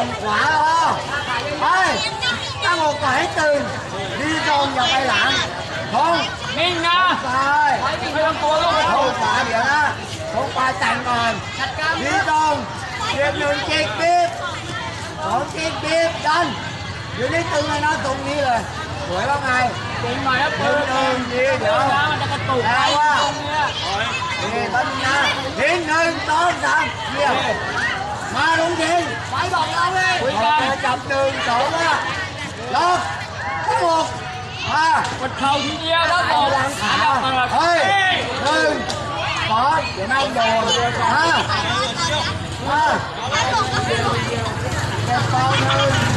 งขวาอ๋อไปตั้งอกก่อนให้ตื่นดีตรงอย่าไปหลังทงนิ่งนะซ้ายไม่ต้องกลัวลูกทงขวาเดี๋ยวนะทงปลายแต่งก่อนดีตรงเรียบหนึ่งเก๊กบีบสองเก๊กบีบดันอยู่นี่ตึงเลยนะตรงนี้เลยสวยแล้วไงเก่งหน่อยครับหนึ่งหนึ่งดีเดี๋ยวมันจะกระตุกแปลว่าตรงเนี้ยตั้งนะทิ้งหนึ่งสองสามเรียบ ทิ้งไปบอกเราเลยโอเคจับหนึ่งสองว่าล็อกทั้ง